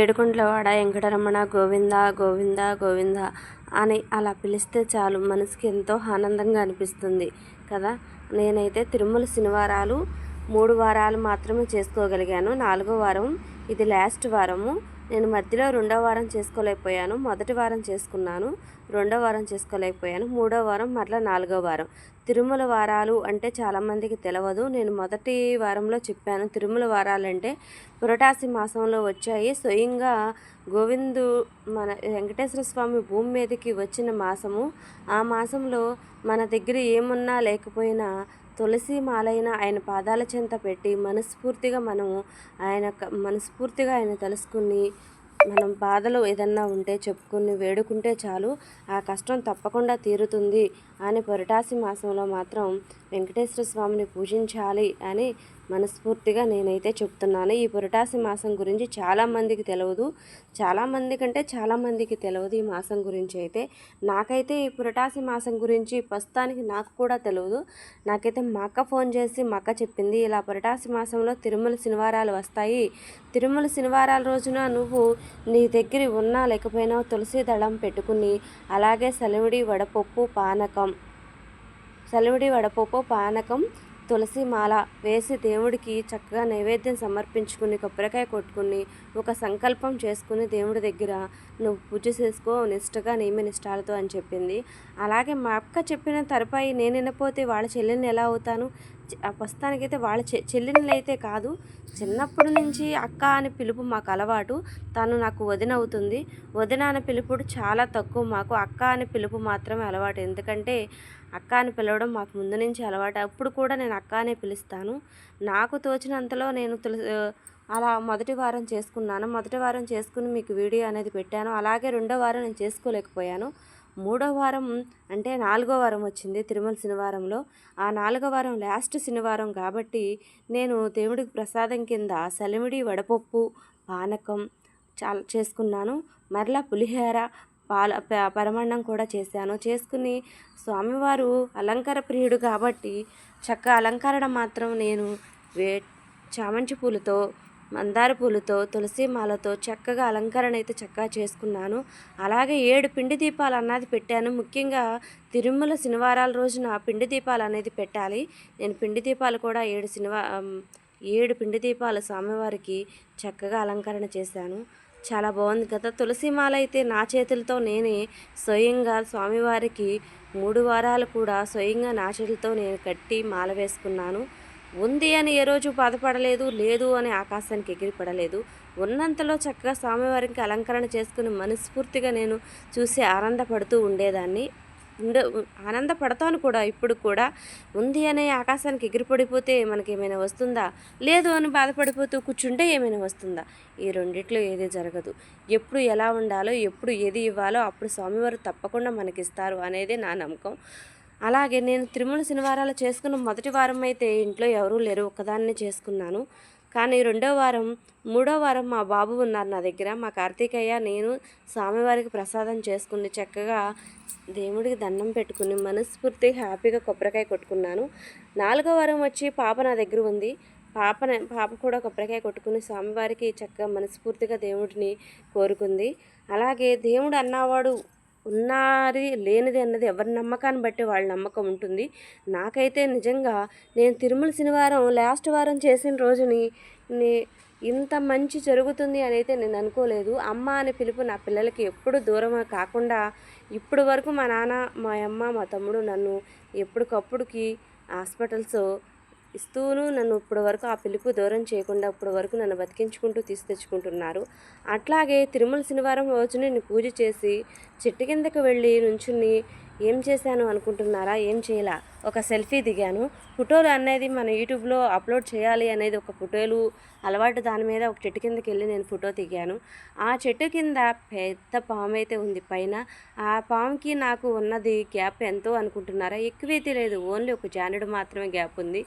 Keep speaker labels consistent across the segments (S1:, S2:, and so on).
S1: ఏడుకొండలవాడ వెంకటరమణ గోవింద గోవింద గోవింద అని అలా పిలిస్తే చాలు మనసుకి ఎంతో ఆనందంగా అనిపిస్తుంది కదా. నేనైతే తిరుమల శనివారాలు మూడు వారాలు మాత్రమే చేసుకోగలిగాను. నాలుగో వారం ఇది లాస్ట్ వారము. నేను మధ్యలో రెండో వారం చేసుకోలేకపోయాను మొదటి వారం చేసుకున్నాను రెండో వారం చేసుకోలేకపోయాను మూడో వారం మరలా నాలుగో వారం. తిరుమల వారాలు అంటే చాలామందికి తెలియదు నేను మొదటి వారంలో చెప్పాను తిరుమల వారాలు అంటే పురటాసి మాసంలో వచ్చాయి. స్వయంగా గోవిందు మన వెంకటేశ్వర స్వామి భూమి మీదకి వచ్చిన మాసము. ఆ మాసంలో మన దగ్గర ఏమున్నా లేకపోయినా తులసి మాలైన ఆయన పాదాల చెంత పెట్టి మనస్ఫూర్తిగా మనము ఆయన మనస్ఫూర్తిగా ఆయన తెలుసుకుని మనం బాధలు ఏదన్నా ఉంటే చెప్పుకుని వేడుకుంటే చాలు ఆ కష్టం తప్పకుండా తీరుతుంది అని పొరటాసి మాసంలో మాత్రం వెంకటేశ్వర స్వామిని పూజించాలి అని మనస్ఫూర్తిగా నేనైతే చెప్తున్నాను. ఈ పురటాసి మాసం గురించి చాలామందికి తెలియదు చాలామంది కంటే చాలామందికి తెలియదు ఈ మాసం గురించి అయితే. నాకైతే ఈ పురటాసి మాసం గురించి ప్రస్తుతానికి నాకు కూడా తెలియదు నాకైతే మా అక్క ఫోన్ చేసి మా అక్క చెప్పింది ఇలా పురటాసి మాసంలో తిరుమల శనివారాలు వస్తాయి. తిరుమల శనివారాల రోజున నువ్వు నీ దగ్గర ఉన్నా లేకపోయినా తులసి దళం పెట్టుకుని అలాగే సలివిడి వడపప్పు పానకం సెలవుడి వడపప్పు పానకం తులసి మాల వేసి దేవుడికి చక్కగా నైవేద్యం సమర్పించుకుని కొబ్బరికాయ కొట్టుకుని ఒక సంకల్పం చేసుకుని దేవుడి దగ్గర నువ్వు పూజ చేసుకో నిష్టగా నియమ నిష్టాలతో అని చెప్పింది. అలాగే మా అక్క చెప్పిన తరపై నేను వినపోతే వాళ్ళ చెల్లెల్ని ఎలా అవుతాను? ప్రస్తుతానికైతే వాళ్ళ చె చెల్లెల్ని కాదు. చిన్నప్పటి నుంచి అక్క అని పిలుపు మాకు అలవాటు. తను నాకు వదిన అవుతుంది. వదిన అనే పిలుపుడు చాలా తక్కువ మాకు. అక్క అని పిలుపు మాత్రమే అలవాటు. ఎందుకంటే అక్క అని పిలవడం మాకు ముందు నుంచి అలవాటు. అప్పుడు కూడా నేను అక్క అనే పిలుస్తాను. నాకు తోచినంతలో నేను తులసి అలా మొదటి వారం చేసుకున్నాను. మొదటి వారం చేసుకుని మీకు వీడియో అనేది పెట్టాను. అలాగే రెండో వారం నేను చేసుకోలేకపోయాను. మూడో వారం అంటే నాలుగో వారం వచ్చింది తిరుమల శనివారంలో. ఆ నాలుగో వారం లాస్ట్ శనివారం కాబట్టి నేను దేవుడికి ప్రసాదం కింద సలిమిడి వడపప్పు పానకం చాలా చేసుకున్నాను. మరలా పులిహోర పాల పరమాన్నం కూడా చేశాను. చేసుకుని స్వామివారు అలంకార ప్రియుడు కాబట్టి చక్క అలంకరణ మాత్రం నేను వే చామంతి పూలతో మందార పూలతో తులసి మాలతో చక్కగా అలంకరణ అయితే చక్కగా చేసుకున్నాను. అలాగే ఏడు పిండి దీపాలు అన్నది పెట్టాను. ముఖ్యంగా తిరుమల శనివారాల రోజున పిండి దీపాలు అనేది పెట్టాలి. నేను పిండి దీపాలు కూడా ఏడు శనివా ఏడు పిండి దీపాలు స్వామివారికి చక్కగా అలంకరణ చేశాను. చాలా బాగుంది కదా. తులసి మాల అయితే నా చేతులతో నేనే స్వయంగా స్వామివారికి మూడు వారాలు కూడా స్వయంగా నా చేతులతో నేను కట్టి మాల వేసుకున్నాను. ఉంది అని ఏ రోజు బాధపడలేదు లేదు అని ఆకాశానికి ఎగిరిపడలేదు ఉన్నంతలో చక్కగా స్వామివారికి అలంకరణ చేసుకుని మనస్ఫూర్తిగా నేను చూసి ఆనందపడుతూ ఉండేదాన్ని. ఉండ ఆనందపడతాను కూడా ఇప్పుడు కూడా. ఉంది అనే ఆకాశానికి ఎగిరిపడిపోతే మనకి ఏమైనా వస్తుందా? లేదు అని బాధపడిపోతూ కూర్చుంటే ఏమైనా వస్తుందా? ఈ రెండిట్లో ఏది జరగదు. ఎప్పుడు ఎలా ఉండాలో ఎప్పుడు ఏది ఇవ్వాలో అప్పుడు స్వామివారు తప్పకుండా మనకిస్తారు అనేది నా నమ్మకం. అలాగే నేను తిరుమల శనివారాలు చేసుకున్న మొదటి వారం అయితే ఇంట్లో ఎవరూ లేరు ఒక్కదాన్నే చేసుకున్నాను. కానీ రెండో వారం మూడో వారం మా బాబు ఉన్నారు నా దగ్గర. మా కార్తీకయ్య నేను స్వామివారికి ప్రసాదం చేసుకుని చక్కగా దేవుడికి దండం పెట్టుకుని మనస్ఫూర్తి హ్యాపీగా కొబ్బరికాయ కొట్టుకున్నాను. నాలుగో వారం వచ్చి పాప నా దగ్గర ఉంది. పాప పాప కూడా కొబ్బరికాయ కొట్టుకుని స్వామివారికి చక్కగా మనస్ఫూర్తిగా దేవుడిని కోరుకుంది. అలాగే దేవుడు అన్నవాడు ఉన్నది లేనిది అన్నది ఎవరి నమ్మకాన్ని బట్టి వాళ్ళ నమ్మకం ఉంటుంది. నాకైతే నిజంగా నేను తిరుమల శనివారం లాస్ట్ వారం చేసిన రోజుని ఇంత మంచి జరుగుతుంది అని అయితే నేను అనుకోలేదు. అమ్మ అనే పిలుపు నా పిల్లలకి ఎప్పుడు దూరం కాకుండా ఇప్పుడు వరకు మా నాన్న మా అమ్మ మా తమ్ముడు నన్ను ఎప్పటికప్పుడుకి హాస్పిటల్స్ ఇస్తూను నన్ను ఇప్పటి వరకు ఆ పిలుపు దూరం చేయకుండా ఇప్పటి వరకు నన్ను బతికించుకుంటూ తీసుకొచ్చుకుంటున్నారు అట్లాగే తిరుమల శనివారం రోజు నేను పూజ చేసి చెట్టు కిందకు వెళ్ళి నుంచుని ఏం చేశాను అనుకుంటున్నారా? ఏం చేయాల? ఒక సెల్ఫీ దిగాను. ఫోటోలు అనేది మన యూట్యూబ్లో అప్లోడ్ చేయాలి అనేది ఒక ఫోటోలు అలవాటు దాని మీద ఒక చెట్టు కిందకి వెళ్ళి నేను ఫోటో దిగాను. ఆ చెట్టు కింద పెద్ద పాము అయితే ఉంది పైన. ఆ పాముకి నాకు ఉన్నది గ్యాప్ ఎంతో అనుకుంటున్నారా? ఎక్కువైతే లేదు. ఓన్లీ ఒక జానుడు మాత్రమే గ్యాప్ ఉంది.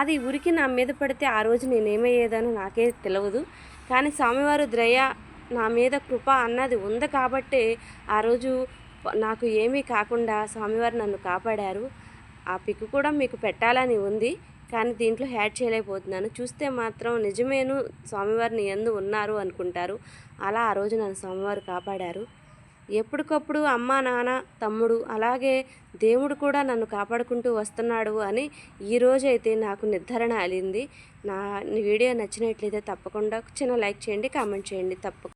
S1: అది ఉరికి నా మీద పడితే ఆ రోజు నేనేమయ్యేదానో నాకే తెలియదు కానీ స్వామివారు ద్రయ నా మీద కృప అన్నది ఉంది కాబట్టి ఆ రోజు నాకు ఏమీ కాకుండా స్వామివారు నన్ను కాపాడారు. ఆ పిక్ కూడా మీకు పెట్టాలని ఉంది. కానీ దీంట్లో యాడ్ చేయలేకపోతున్నాను. చూస్తే మాత్రం నిజమేను స్వామివారిని ఎందు ఉన్నారు అనుకుంటారు. అలా ఆ రోజు నన్ను స్వామివారు కాపాడారు. ఎప్పటికప్పుడు అమ్మ నాన్న తమ్ముడు అలాగే దేవుడు కూడా నన్ను కాపాడుకుంటూ వస్తున్నాడు అని ఈరోజు అయితే నాకు నిర్ధారణ అలింది నా వీడియో నచ్చినట్లయితే తప్పకుండా చిన్న లైక్ చేయండి కామెంట్ చేయండి తప్పకుండా